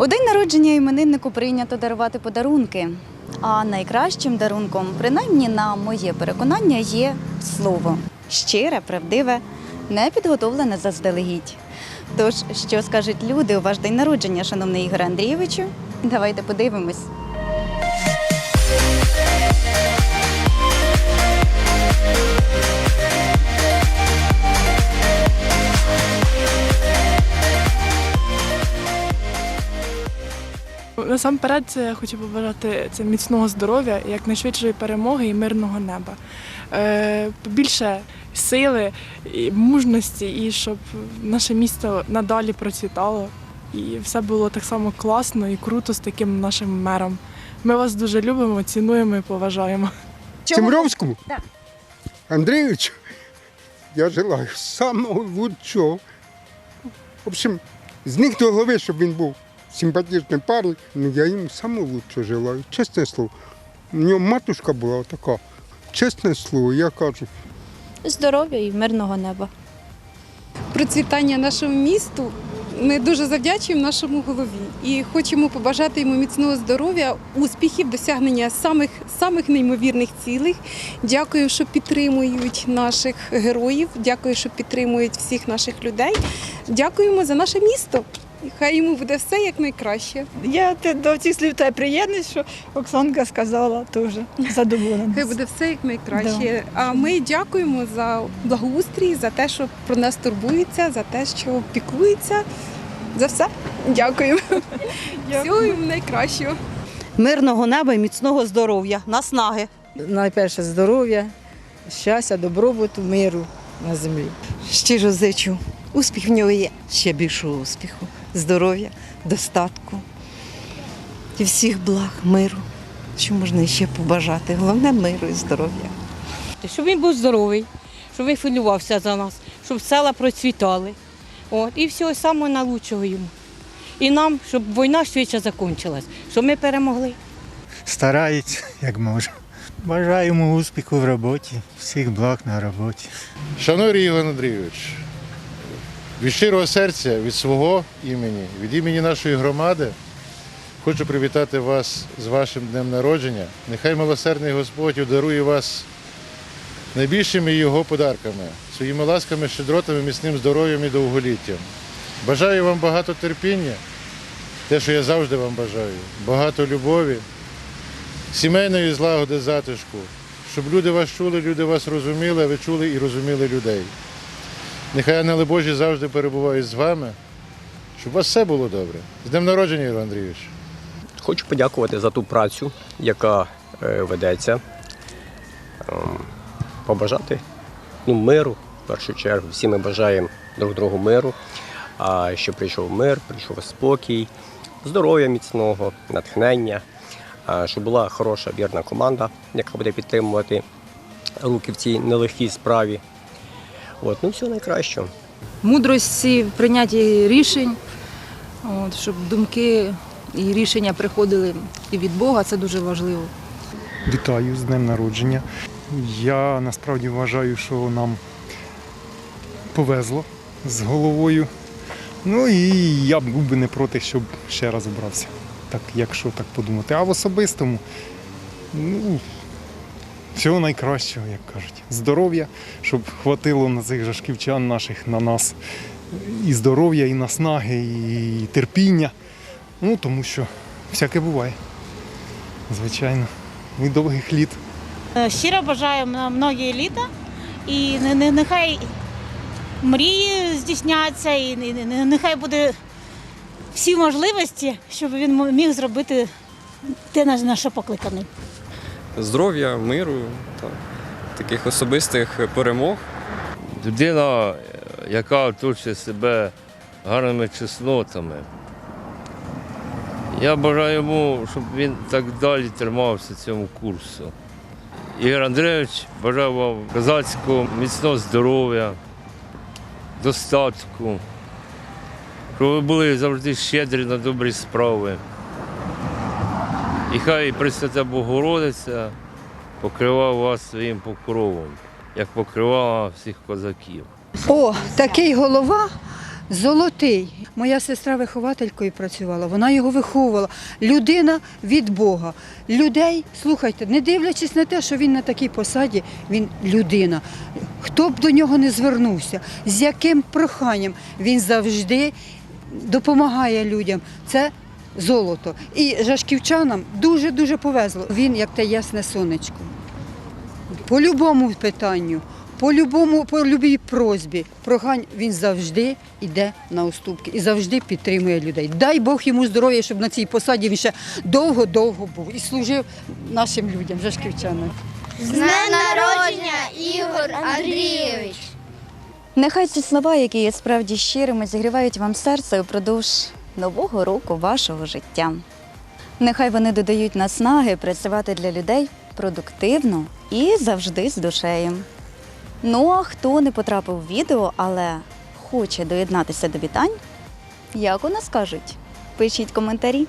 У день народження імениннику прийнято дарувати подарунки. А найкращим дарунком, принаймні на моє переконання, є слово щире, правдиве, не підготовлене заздалегідь. Тож, що скажуть люди у ваш день народження, шановний Ігоре Андрійовичу? Давайте подивимось. Насамперед це я хочу побажати це міцного здоров'я, якнайшвидшої перемоги і мирного неба. Е, побільше сили, і мужності, і щоб наше місто надалі процвітало. І все було так само класно і круто з таким нашим мером. Ми вас дуже любимо, цінуємо і поважаємо. Тимровському Да. Андрійовичу я желаю самого лучшого. В общем, з них до голови, щоб він був симпатичний парень, ну я йому самого лучшого желаю. Чесне слово. У нього матушка була така. Чесне слово, я кажу. Здоров'я і мирного неба. процвітання нашому місту. Ми дуже завдячуємо нашому голові і хочемо побажати йому міцного здоров'я, успіхів, досягнення самих самих неймовірних цілей. Дякую, що підтримують наших героїв. Дякую, що підтримують всіх наших людей. Дякуємо за наше місто. І хай йому буде все як найкраще. Я до цих слів та приєднуюсь, що Оксанка сказала теж задоволена. Хай буде все як найкраще. А ми дякуємо за благоустрій, за те, що про нас турбується, за те, що піклується. За все. Дякую. Всього їм найкращого. мирного неба і міцного здоров'я, наснаги. Найперше здоров'я, щастя, добробуту, миру на землі. Щиро зичу. Успіх в нього є. Ще більшого успіху, здоров'я, достатку і всіх благ, миру. Що можна ще побажати? Головне миру і здоров'я. Щоб він був здоровий, щоб він хвилювався за нас, щоб села процвітали. От, і всього самого найкращого йому. І нам, щоб війна швидше закінчилась, щоб ми перемогли. старається, як може. Бажаємо успіху в роботі, всіх благ на роботі. Шановний Ігор Андрійович, від щирого серця, від свого імені, від імені нашої громади, хочу привітати вас з вашим днем народження. Нехай милосердний Господь ударує вас найбільшими його подарками, своїми ласками, щедротами, міцним здоров'ям і довголіттям. Бажаю вам багато терпіння, те, що я завжди вам бажаю, багато любові, сімейної злагоди, затишку, щоб люди вас чули, люди вас розуміли, ви чули і розуміли людей. Нехай ангели Божі завжди перебувають з вами, щоб у вас все було добре. З днем народження, Ігор Андрійович. Хочу подякувати за ту працю, яка е, ведеться. Ем, Побажати ну, миру, в першу чергу. Всі ми бажаємо друг другу миру, а щоб прийшов мир, прийшов спокій, здоров'я міцного, натхнення, щоб була хороша вірна команда, яка буде підтримувати руки в цій нелегкій справі. От, ну, всього найкращого. Мудрості в прийнятті рішень, от, щоб думки і рішення приходили і від Бога, це дуже важливо. Вітаю з днем народження. Я насправді вважаю, що нам повезло з головою. Ну і я був би не проти, щоб ще раз обрався. Так, якщо так подумати. А в особистому, ну, всього найкращого, як кажуть. Здоров'я, щоб хватило на цих жашківчан наших на нас. І здоров'я, і наснаги, і терпіння. Ну, тому що всяке буває. Звичайно. І довгих літ. Е, Щиро бажаю многі літа і не- не- нехай мрії здійсняться, і не- не- не- нехай буде всі можливості, щоб він міг зробити те, на що покликаний. Здоров'я, миру та таких особистих перемог. Людина, яка оточує себе гарними чеснотами. Я бажаю йому, щоб він так далі тримався цьому курсу. Ігор Андрійович, бажаю вам козацького міцного здоров'я, достатку, щоб ви були завжди щедрі на добрі справи. І хай Пресвята Богородиця покривав вас своїм покровом, як покривала всіх козаків. О, такий голова, Золотий. Моя сестра вихователькою працювала, вона його виховувала. Людина від Бога. Людей, слухайте, не дивлячись на те, що він на такій посаді, він людина. Хто б до нього не звернувся, з яким проханням він завжди допомагає людям. Це золото. І жашківчанам дуже-дуже повезло. Він як те ясне сонечко. По любому питанню, по любому, по любій просьбі, прохань він завжди йде на уступки і завжди підтримує людей. Дай Бог йому здоров'я, щоб на цій посаді він ще довго-довго був і служив нашим людям, жашківчанам. З днем народження, Ігор Андрійович! Нехай ці слова, які є справді щирими, зігрівають вам серце упродовж нового року вашого життя. Нехай вони додають наснаги працювати для людей продуктивно і завжди з душею. Ну а хто не потрапив в відео, але хоче доєднатися до вітань, як у нас кажуть, пишіть коментарі.